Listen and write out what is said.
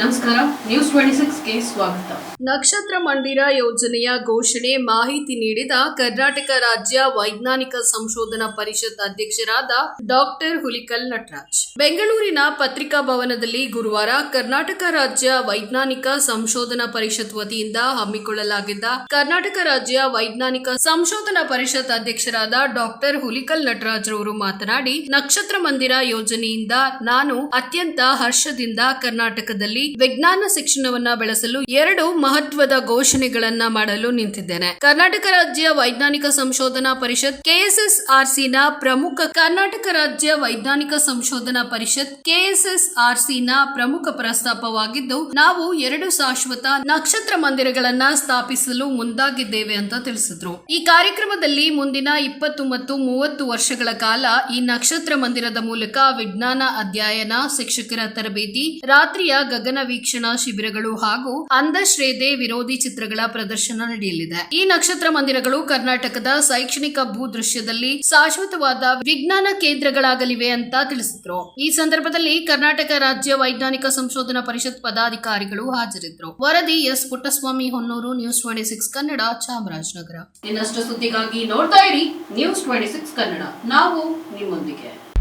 ನಮಸ್ಕಾರ news twenty ಸಿಕ್ಸ್ಗೆ ಸ್ವಾಗತ. ನಕ್ಷತ್ರ ಮಂದಿರ ಯೋಜನೆಯ ಘೋಷಣೆ, ಮಾಹಿತಿ ನೀಡಿದ ಕರ್ನಾಟಕ ರಾಜ್ಯ ವೈಜ್ಞಾನಿಕ ಸಂಶೋಧನಾ ಪರಿಷತ್ ಅಧ್ಯಕ್ಷರಾದ ಡಾಕ್ಟರ್ ಹುಲಿಕಲ್ ನಟರಾಜ್. ಬೆಂಗಳೂರಿನ ಪತ್ರಿಕಾ ಭವನದಲ್ಲಿ ಗುರುವಾರ ಕರ್ನಾಟಕ ರಾಜ್ಯ ವೈಜ್ಞಾನಿಕ ಸಂಶೋಧನಾ ಪರಿಷತ್ ವತಿಯಿಂದ ಹಮ್ಮಿಕೊಳ್ಳಲಾಗಿದ್ದ ಕರ್ನಾಟಕ ರಾಜ್ಯ ವೈಜ್ಞಾನಿಕ ಸಂಶೋಧನಾ ಪರಿಷತ್ ಅಧ್ಯಕ್ಷರಾದ ಡಾಕ್ಟರ್ ಹುಲಿಕಲ್ ನಟರಾಜ್ ರವರು ಮಾತನಾಡಿ, ನಕ್ಷತ್ರ ಮಂದಿರ ಯೋಜನೆಯಿಂದ ನಾನು ಅತ್ಯಂತ ಹರ್ಷದಿಂದ ಕರ್ನಾಟಕದಲ್ಲಿ ವಿಜ್ಞಾನ ಶಿಕ್ಷಣವನ್ನ ಬೆಳೆಸಲು ಎರಡು ಮಹತ್ವದ ಘೋಷಣೆಗಳನ್ನ ಮಾಡಲು ನಿಂತಿದ್ದೇನೆ. ಕರ್ನಾಟಕ ರಾಜ್ಯ ವೈಜ್ಞಾನಿಕ ಸಂಶೋಧನಾ ಪರಿಷತ್ ಕೆಎಸ್ಎಸ್ಆರ್ಸಿ ನ ಪ್ರಮುಖ ಕರ್ನಾಟಕ ರಾಜ್ಯ ವೈಜ್ಞಾನಿಕ ಸಂಶೋಧನಾ ಪರಿಷತ್ ಕೆಎಸ್ಎಸ್ಆರ್ಸಿ ನ ಪ್ರಮುಖ ಪ್ರಸ್ತಾಪವಾಗಿದ್ದು, ನಾವು ಎರಡು ಶಾಶ್ವತ ನಕ್ಷತ್ರ ಮಂದಿರಗಳನ್ನ ಸ್ಥಾಪಿಸಲು ಮುಂದಾಗಿದ್ದೇವೆ ಅಂತ ತಿಳಿಸಿದ್ರು. ಈ ಕಾರ್ಯಕ್ರಮದಲ್ಲಿ ಮುಂದಿನ ಇಪ್ಪತ್ತು ಮತ್ತು ಮೂವತ್ತು ವರ್ಷಗಳ ಕಾಲ ಈ ನಕ್ಷತ್ರ ಮಂದಿರದ ಮೂಲಕ ವಿಜ್ಞಾನ ಅಧ್ಯಯನ ಶಿಕ್ಷಕರ ತರಬೇತಿ, ರಾತ್ರಿಯ ಗಗನ ವೀಕ್ಷಣಾ ಶಿಬಿರಗಳು ಹಾಗೂ ಅಂಧಶ್ರೇದೆ ವಿರೋಧಿ ಚಿತ್ರಗಳ ಪ್ರದರ್ಶನ ನಡೆಯಲಿದೆ. ಈ ನಕ್ಷತ್ರ ಮಂದಿರಗಳು ಕರ್ನಾಟಕದ ಶೈಕ್ಷಣಿಕ ಭೂದೃಶ್ಯದಲ್ಲಿ ಶಾಶ್ವತವಾದ ವಿಜ್ಞಾನ ಕೇಂದ್ರಗಳಾಗಲಿವೆ ಅಂತ ತಿಳಿಸಿದ್ರು. ಈ ಸಂದರ್ಭದಲ್ಲಿ ಕರ್ನಾಟಕ ರಾಜ್ಯ ವೈಜ್ಞಾನಿಕ ಸಂಶೋಧನಾ ಪರಿಷತ್ ಪದಾಧಿಕಾರಿಗಳು ಹಾಜರಿದ್ದರು ವರದಿ S. Puttaswamy, Honnur news twenty six Kannada, Chamarajanagar. ಇನ್ನಷ್ಟು ಸುದ್ದಿಗಾಗಿ ನೋಡ್ತಾ ಇರಿ ನ್ಯೂಸ್ ಟ್ವೆಂಟಿ ಸಿಕ್ಸ್ ಕನ್ನಡ. ನಾವು ನಿಮ್ಮೊಂದಿಗೆ.